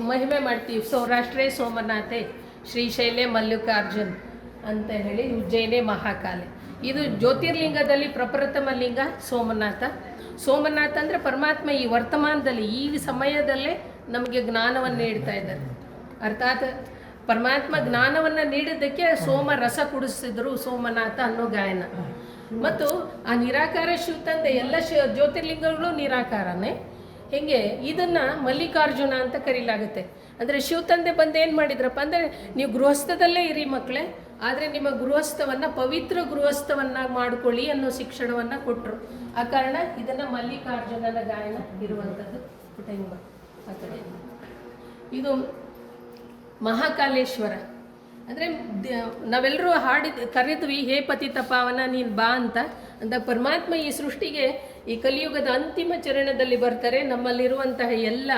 ಮಹಿಮೆ ಮಾಡ್ತೀವಿ. ಸೌರಾಷ್ಟ್ರೇ ಸೋಮನಾಥೆ ಶ್ರೀಶೈಲೆ ಮಲ್ಲಿಕಾರ್ಜುನ್ ಅಂತ ಹೇಳಿ ಉಜ್ಜಯಿನಿ ಮಹಾಕಾಲೆ. ಇದು ಜ್ಯೋತಿರ್ಲಿಂಗದಲ್ಲಿ ಪ್ರಪ್ರಥಮ ಲಿಂಗ ಸೋಮನಾಥ. ಸೋಮನಾಥ ಅಂದರೆ ಪರಮಾತ್ಮ ಈ ವರ್ತಮಾನದಲ್ಲಿ, ಈ ಸಮಯದಲ್ಲೇ ನಮಗೆ ಜ್ಞಾನವನ್ನು ನೀಡ್ತಾ ಇದ್ದಾರೆ. ಅರ್ಥಾತ್ ಪರಮಾತ್ಮ ಜ್ಞಾನವನ್ನು ನೀಡಿದ್ದಕ್ಕೆ ಸೋಮ ರಸ ಕುಡಿಸಿದ್ರು ಸೋಮನಾಥ ಅನ್ನೋ ಗಾಯನ. ಮತ್ತು ಆ ನಿರಾಕಾರ ಶಿವ ತಂದೆ, ಎಲ್ಲ ಶಿವ ಜ್ಯೋತಿರ್ಲಿಂಗಗಳು ನಿರಾಕಾರನೇ. ಹಿಂಗೆ? ಇದನ್ನ ಮಲ್ಲಿಕಾರ್ಜುನ ಅಂತ ಕರೀಲಾಗುತ್ತೆ. ಅಂದರೆ ಶಿವ ತಂದೆ ಬಂದು ಏನು ಮಾಡಿದ್ರಪ್ಪ ಅಂದರೆ ನೀವು ಗೃಹಸ್ಥದಲ್ಲೇ ಇರಿ ಮಕ್ಕಳೇ ಆದರೆ ನಿಮ್ಮ ಗೃಹಸ್ಥವನ್ನು ಪವಿತ್ರ ಗೃಹಸ್ಥವನ್ನಾಗಿ ಮಾಡ್ಕೊಳ್ಳಿ ಅನ್ನೋ ಶಿಕ್ಷಣವನ್ನು ಕೊಟ್ಟರು ಆ ಕಾರಣ ಇದನ್ನು ಮಲ್ಲಿಕಾರ್ಜುನನ ಗಾಯನ ಇರುವಂಥದ್ದು ಕುಟುಂಬ ಇದು ಮಹಾಕಾಲೇಶ್ವರ. ಅಂದರೆ ನಾವೆಲ್ಲರೂ ಹಾಡಿದ, ಕರೆದ್ವಿ, ಹೇ ಪತಿ ತಪಾವನ ನೀನು ಬಾ ಅಂತ. ಅಂತ ಪರಮಾತ್ಮ ಈ ಸೃಷ್ಟಿಗೆ ಈ ಕಲಿಯುಗದ ಅಂತಿಮ ಚರಣದಲ್ಲಿ ಬರ್ತಾರೆ. ನಮ್ಮಲ್ಲಿರುವಂತಹ ಎಲ್ಲ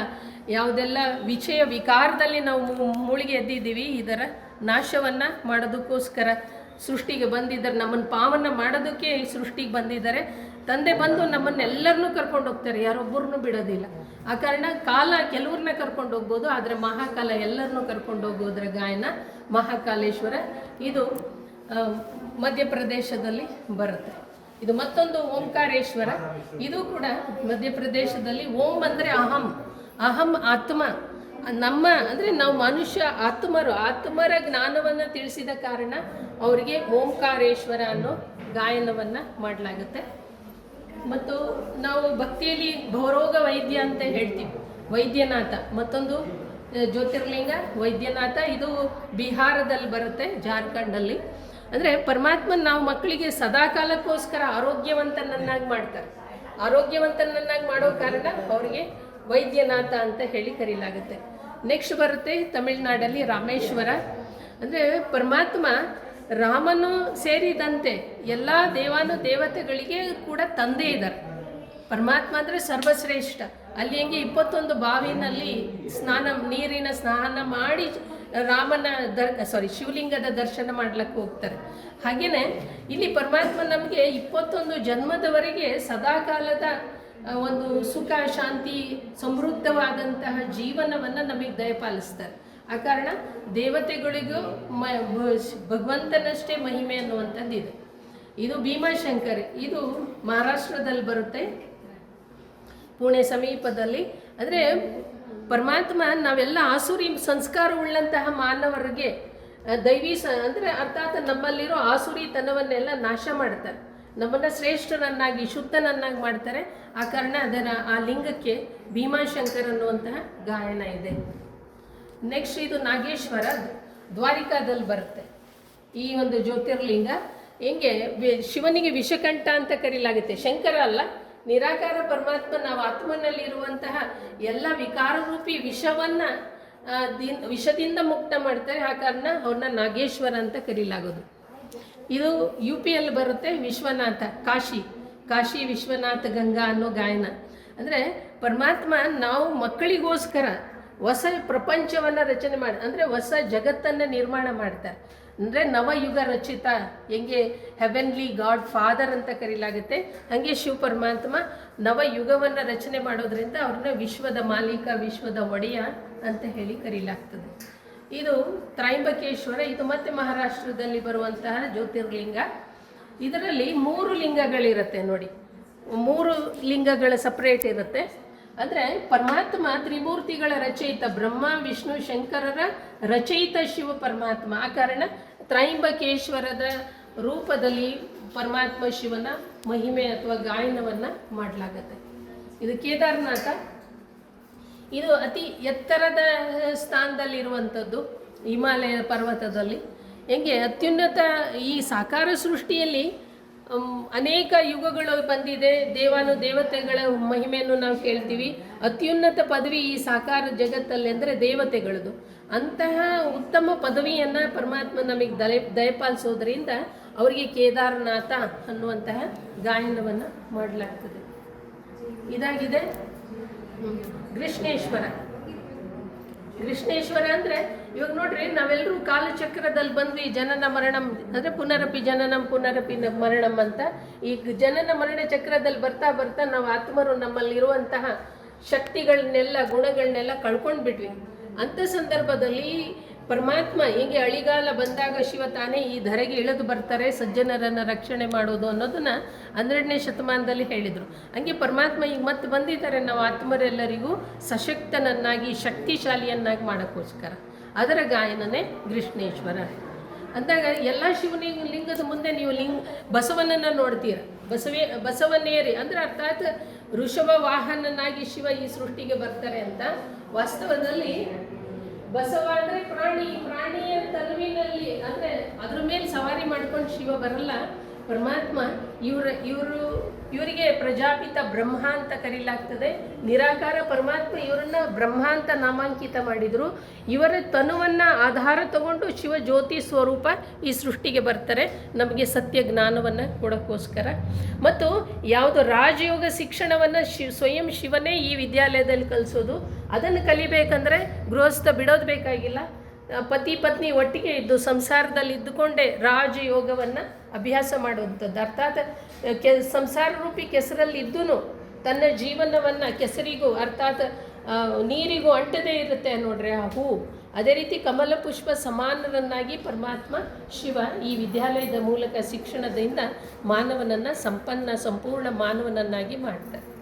ಯಾವುದೆಲ್ಲ ವಿಷಯ ವಿಕಾರದಲ್ಲಿ ನಾವು ಮುಳುಗಿ ಎದ್ದಿದ್ದೀವಿ, ಇದರ ನಾಶವನ್ನು ಮಾಡೋದಕ್ಕೋಸ್ಕರ ಸೃಷ್ಟಿಗೆ ಬಂದಿದ್ದಾರೆ. ನಮ್ಮನ್ನು ಪಾವನ ಮಾಡೋದಕ್ಕೆ ಈ ಸೃಷ್ಟಿಗೆ ಬಂದಿದ್ದಾರೆ. ತಂದೆ ಬಂದು ನಮ್ಮನ್ನೆಲ್ಲರನ್ನೂ ಕರ್ಕೊಂಡು ಹೋಗ್ತಾರೆ. ಯಾರೊಬ್ಬರನ್ನೂ ಬಿಡೋದಿಲ್ಲ. ಆ ಕಾರಣ ಕಾಲ ಕೆಲವ್ರನ್ನ ಕರ್ಕೊಂಡು ಹೋಗ್ಬೋದು, ಆದರೆ ಮಹಾಕಾಲ ಎಲ್ಲರನ್ನೂ ಕರ್ಕೊಂಡು ಹೋಗೋದ್ರ ಗಾಯನ ಮಹಾಕಾಲೇಶ್ವರ. ಇದು ಮಧ್ಯಪ್ರದೇಶದಲ್ಲಿ ಬರುತ್ತೆ. ಇದು ಮತ್ತೊಂದು ಓಂಕಾರೇಶ್ವರ. ಇದು ಕೂಡ ಮಧ್ಯಪ್ರದೇಶದಲ್ಲಿ ಓಂ ಅಂದರೆ ಅಹಂ. ಅಹಂ ಆತ್ಮ. ನಮ್ಮ ಅಂದರೆ ನಾವು ಮನುಷ್ಯ ಆತ್ಮರು. ಆತ್ಮರ ಜ್ಞಾನವನ್ನು ತಿಳಿಸಿದ ಕಾರಣ ಅವರಿಗೆ ಓಂಕಾರೇಶ್ವರ ಅನ್ನೋ ಗಾಯನವನ್ನು ಮಾಡಲಾಗುತ್ತೆ. ಮತ್ತು ನಾವು ಭಕ್ತಿಯಲ್ಲಿ ಭವರೋಗ ವೈದ್ಯ ಅಂತ ಹೇಳ್ತೀವಿ. ವೈದ್ಯನಾಥ. ಮತ್ತೊಂದು, ಜ್ಯೋತಿರ್ಲಿಂಗ ವೈದ್ಯನಾಥ. ಇದು ಬಿಹಾರದಲ್ಲಿ ಬರುತ್ತೆ, ಜಾರ್ಖಂಡಲ್ಲಿ. ಅಂದರೆ ಪರಮಾತ್ಮನ ನಾವು ಮಕ್ಕಳಿಗೆ ಸದಾ ಕಾಲಕ್ಕೋಸ್ಕರ ಆರೋಗ್ಯವಂತನನ್ನಾಗಿ ಮಾಡ್ತಾರೆ. ಆರೋಗ್ಯವಂತನನ್ನಾಗಿ ಮಾಡೋ ಕಾರಣ ಅವರಿಗೆ ವೈದ್ಯನಾಥ ಅಂತ ಹೇಳಿ ಕರೀಲಾಗುತ್ತೆ. ನೆಕ್ಸ್ಟ್ ಬರುತ್ತೆ ತಮಿಳ್ನಾಡಲ್ಲಿ ರಾಮೇಶ್ವರ. ಅಂದರೆ ಪರಮಾತ್ಮ ರಾಮನು ಸೇರಿದಂತೆ ಎಲ್ಲ ದೇವಾನು ದೇವತೆಗಳಿಗೆ ಕೂಡ ತಂದೆ ಇದ್ದಾರೆ. ಪರಮಾತ್ಮ ಅಂದರೆ ಸರ್ವಶ್ರೇಷ್ಠ. ಅಲ್ಲಿ ಹೆಂಗೆ ಇಪ್ಪತ್ತೊಂದು ಬಾವಿನಲ್ಲಿ ಸ್ನಾನ ನೀರಿನ ಸ್ನಾನ ಮಾಡಿ ರಾಮನ ದರ್ ಸಾರಿ ಶಿವಲಿಂಗದ ದರ್ಶನ ಮಾಡ್ಲಿಕ್ಕೆ ಹೋಗ್ತಾರೆ. ಹಾಗೆಯೇ ಇಲ್ಲಿ ಪರಮಾತ್ಮ ನಮಗೆ ಇಪ್ಪತ್ತೊಂದು ಜನ್ಮದವರೆಗೆ ಸದಾಕಾಲದ ಒಂದು ಸುಖ, ಶಾಂತಿ, ಸಮೃದ್ಧವಾದಂತಹ ಜೀವನವನ್ನು ನಮಗೆ ದಯಪಾಲಿಸ್ತಾರೆ. ಆ ಕಾರಣ ದೇವತೆಗಳಿಗೂ ಮ ಭಗವಂತನಷ್ಟೇ ಮಹಿಮೆ ಅನ್ನುವಂಥದ್ದು ಇದೆ. ಇದು ಭೀಮಾಶಂಕರ್, ಇದು ಮಹಾರಾಷ್ಟ್ರದಲ್ಲಿ ಬರುತ್ತೆ. ಪುಣೆ ಸಮೀಪದಲ್ಲಿ. ಅಂದರೆ ಪರಮಾತ್ಮ ನಾವೆಲ್ಲ ಆಸುರಿ ಸಂಸ್ಕಾರ ಉಳ್ಳಂತಹ ಮಾನವರಿಗೆ ದೈವಿ ಸ, ಅಂದರೆ ಅರ್ಥಾತ್ ನಮ್ಮಲ್ಲಿರೋ ಆಸುರಿತನವನ್ನೆಲ್ಲ ನಾಶ ಮಾಡ್ತಾರೆ. ನಮ್ಮನ್ನು ಶ್ರೇಷ್ಠನನ್ನಾಗಿ, ಶುದ್ಧನನ್ನಾಗಿ ಮಾಡ್ತಾರೆ. ಆ ಕಾರಣ ಅದರ, ಆ ಲಿಂಗಕ್ಕೆ ಭೀಮಾಶಂಕರ್ ಅನ್ನುವಂತಹ ಗಾಯನ ಇದೆ. ನೆಕ್ಸ್ಟ್ ಇದು ನಾಗೇಶ್ವರ ದ್ವಾರಿಕಾದಲ್ಲಿ ಬರುತ್ತೆ. ಈ ಒಂದು ಜ್ಯೋತಿರ್ಲಿಂಗ, ಹೆಂಗೆ ಶಿವನಿಗೆ ವಿಷಕಂಠ ಅಂತ ಕರೀಲಾಗುತ್ತೆ. ಶಂಕರ ಅಲ್ಲ ನಿರಾಕಾರ ಪರಮಾತ್ಮ ನಾವು ಆತ್ಮನಲ್ಲಿರುವಂತಹ ಎಲ್ಲ ವಿಕಾರರೂಪಿ ವಿಷವನ್ನ ದಿನ್- ವಿಷದಿಂದ ಮುಕ್ತ ಮಾಡ್ತಾರೆ. ಆ ಕಾರಣ ಅವ್ರನ್ನ ನಾಗೇಶ್ವರ ಅಂತ ಕರೀಲಾಗೋದು. ಇದು ಯು ಪಿ ಅಲ್ಲಿ ಬರುತ್ತೆ ವಿಶ್ವನಾಥ, ಕಾಶಿ. ಕಾಶಿ, ವಿಶ್ವನಾಥ, ಗಂಗಾ ಅನ್ನೋ ಗಾಯನ. ಅಂದರೆ ಪರಮಾತ್ಮ ನಾವು ಮಕ್ಕಳಿಗೋಸ್ಕರ ಹೊಸ ಪ್ರಪಂಚವನ್ನು ರಚನೆ ಮಾಡಿ, ಅಂದರೆ ಹೊಸ ಜಗತ್ತನ್ನು ನಿರ್ಮಾಣ ಮಾಡ್ತಾರೆ. ಅಂದರೆ ನವಯುಗ ರಚಿತ, ಹೆಂಗೆ ಹೆವೆನ್ಲಿ ಗಾಡ್ ಫಾದರ್ ಅಂತ ಕರೀಲಾಗುತ್ತೆ. ಹಾಗೆ ಶಿವ ಪರಮಾತ್ಮ ನವಯುಗವನ್ನು ರಚನೆ ಮಾಡೋದ್ರಿಂದ ಅವ್ರನ್ನ ವಿಶ್ವದ ಮಾಲೀಕ, ವಿಶ್ವದ ಒಡೆಯ ಅಂತ ಹೇಳಿ ಕರೀಲಾಗ್ತದೆ. ಇದು ತ್ರೈಂಬಕೇಶ್ವರ, ಇದು ಮತ್ತೆ ಮಹಾರಾಷ್ಟ್ರದಲ್ಲಿ ಬರುವಂತಹ ಜ್ಯೋತಿರ್ಲಿಂಗ. ಇದರಲ್ಲಿ ಮೂರು ಲಿಂಗಗಳಿರುತ್ತೆ ನೋಡಿ. ಮೂರು ಲಿಂಗಗಳ ಸಪ್ರೇಟ್ ಇರುತ್ತೆ. ಅಂದರೆ ಪರಮಾತ್ಮ ತ್ರಿಮೂರ್ತಿಗಳ ರಚಯಿತ ಬ್ರಹ್ಮ, ವಿಷ್ಣು, ಶಂಕರರ ರಚಯಿತ ಶಿವ ಪರಮಾತ್ಮ. ಆ ಕಾರಣ ತ್ರೈಂಬಕೇಶ್ವರದ ರೂಪದಲ್ಲಿ ಪರಮಾತ್ಮ ಶಿವನ ಮಹಿಮೆ ಅಥವಾ ಗಾಯನವನ್ನು ಮಾಡಲಾಗತ್ತೆ. ಇದು ಕೇದಾರನಾಥ. ಇದು ಅತಿ ಎತ್ತರದ ಸ್ಥಾನದಲ್ಲಿರುವಂಥದ್ದು ಹಿಮಾಲಯ ಪರ್ವತದಲ್ಲಿ. ಹೆಂಗೆ ಅತ್ಯುನ್ನತ ಈ ಸಾಕಾರ ಸೃಷ್ಟಿಯಲ್ಲಿ ಅನೇಕ ಯುಗಗಳು ಬಂದಿದೆ. ದೇವಾನು ದೇವತೆಗಳ ಮಹಿಮೆಯನ್ನು ನಾವು ಕೇಳ್ತೀವಿ. ಅತ್ಯುನ್ನತ ಪದವಿ ಈ ಸಾಕಾರ ಜಗತ್ತಲ್ಲಿ ಅಂದರೆ ದೇವತೆಗಳದು. ಅಂತಹ ಉತ್ತಮ ಪದವಿಯನ್ನು ಪರಮಾತ್ಮ ನಮಗೆ ದಯ ದಯಪಾಲಿಸೋದ್ರಿಂದ ಅವರಿಗೆ ಕೇದಾರನಾಥ ಅನ್ನುವಂತಹ ಗಾಯನವನ್ನು ಮಾಡಲಾಗ್ತದೆ. ಇದಾಗಿದೆ. ಕೃಷ್ಣೇಶ್ವರ. ಕೃಷ್ಣೇಶ್ವರ ಅಂದರೆ, ಇವಾಗ ನೋಡ್ರಿ ನಾವೆಲ್ಲರೂ ಕಾಲಚಕ್ರದಲ್ಲಿ ಬಂದ್ವಿ ಜನನ ಮರಣಂ, ಅಂದ್ರೆ ಪುನರಪಿ ಜನನಂ, ಪುನರಪಿ ಮರಣಂ ಅಂತ, ಈ ಜನನ ಮರಣ ಚಕ್ರದಲ್ಲಿ ಬರ್ತಾ ಬರ್ತಾ ನಾವು ಆತ್ಮರು ನಮ್ಮಲ್ಲಿರುವಂತಹ ಶಕ್ತಿಗಳನ್ನೆಲ್ಲ, ಗುಣಗಳನ್ನೆಲ್ಲ ಕಳ್ಕೊಂಡ್ಬಿಟ್ವಿ. ಅಂಥ ಸಂದರ್ಭದಲ್ಲಿ ಪರಮಾತ್ಮ ಹೀಗೆ ಅಳಿಗಾಲ ಬಂದಾಗ ಶಿವ ತಾನೇ ಈ ಧರೆಗೆ ಇಳಿದು ಬರ್ತಾರೆ, ಸಜ್ಜನರನ್ನು ರಕ್ಷಣೆ ಮಾಡೋದು ಅನ್ನೋದನ್ನ ಹನ್ನೆರಡನೇ ಶತಮಾನದಲ್ಲಿ ಹೇಳಿದರು. ಹಂಗೆ ಪರಮಾತ್ಮ ಈಗ ಮತ್ತೆ ಬಂದಿದ್ದಾರೆ ನಾವು ಆತ್ಮರೆಲ್ಲರಿಗೂ ಸಶಕ್ತನನ್ನಾಗಿ, ಶಕ್ತಿಶಾಲಿಯನ್ನಾಗಿ ಮಾಡೋಕ್ಕೋಸ್ಕರ. ಅದರ ಗಾಯನನೇ ಕೃಷ್ಣೇಶ್ವರ. ಅಂದಾಗ ಎಲ್ಲ ಶಿವನಿಗೆ ಲಿಂಗದ ಮುಂದೆ ನೀವು ಲಿಂಗ, ಬಸವನನ್ನು ನೋಡ್ತೀರ. ಬಸವೇ ಬಸವನೇರಿ ಅಂದರೆ ಅರ್ಥಾತ್ ಋಷಭ ವಾಹನನಾಗಿ ಶಿವ ಈ ಸೃಷ್ಟಿಗೆ ಬರ್ತಾರೆ ಅಂತ ವಾಸ್ತವದಲ್ಲಿ ಬಸವ ಅಂದರೆ ಪ್ರಾಣಿ ಪ್ರಾಣಿಯ ತನುವಿನಲ್ಲಿ ಅಂದರೆ ಅದ್ರ ಮೇಲೆ ಸವಾರಿ ಮಾಡ್ಕೊಂಡು ಶಿವ ಬರಲ್ಲ. ಪರಮಾತ್ಮ ಇವರ ಇವರು ಇವರಿಗೆ ಪ್ರಜಾಪಿತ ಬ್ರಹ್ಮ ಅಂತ ಕರೀಲಾಗ್ತದೆ. ನಿರಾಕಾರ ಪರಮಾತ್ಮ ಇವರನ್ನ ಬ್ರಹ್ಮ ಅಂತ ನಾಮಾಂಕಿತ ಮಾಡಿದರು. ಇವರ ತನುವನ್ನ ಆಧಾರ ತಗೊಂಡು ಶಿವ ಜ್ಯೋತಿ ಸ್ವರೂಪ ಈ ಸೃಷ್ಟಿಗೆ ಬರ್ತಾರೆ. ನಮಗೆ ಸತ್ಯ ಜ್ಞಾನವನ್ನು ಕೊಡೋಕ್ಕೋಸ್ಕರ. ಮತ್ತು ಯಾವುದು ರಾಜಯೋಗ ಶಿಕ್ಷಣವನ್ನು ಶಿ, ಸ್ವಯಂ ಶಿವನೇ ಈ ವಿದ್ಯಾಲಯದಲ್ಲಿ ಕಲಿಸೋದು. ಅದನ್ನು ಕಲಿಬೇಕಂದ್ರೆ ಗೃಹಸ್ಥ ಬಿಡೋದು ಬೇಕಾಗಿಲ್ಲ. ಪತಿ ಪತ್ನಿ ಒಟ್ಟಿಗೆ ಇದ್ದು ಸಂಸಾರದಲ್ಲಿ ಇದ್ದುಕೊಂಡೇ ರಾಜಯೋಗವನ್ನು ಅಭ್ಯಾಸ ಮಾಡುವಂಥದ್ದು. ಅರ್ಥಾತ್ ಕೆ, ಸಂಸಾರ ರೂಪಿ ಕೆಸರಲ್ಲಿ ತನ್ನ ಜೀವನವನ್ನು ಕೆಸರಿಗೂ, ಅರ್ಥಾತ್ ನೀರಿಗೂ ಅಂಟದೇ ಇರುತ್ತೆ ನೋಡ್ರಿ ಆ ಹೂ. ಅದೇ ರೀತಿ ಕಮಲ ಪುಷ್ಪ ಸಮಾನರನ್ನಾಗಿ ಪರಮಾತ್ಮ ಶಿವ ಈ ವಿದ್ಯಾಲಯದ ಮೂಲಕ ಶಿಕ್ಷಣದಿಂದ ಮಾನವನನ್ನು ಸಂಪನ್ನ, ಸಂಪೂರ್ಣ ಮಾನವನನ್ನಾಗಿ ಮಾಡ್ತಾರೆ.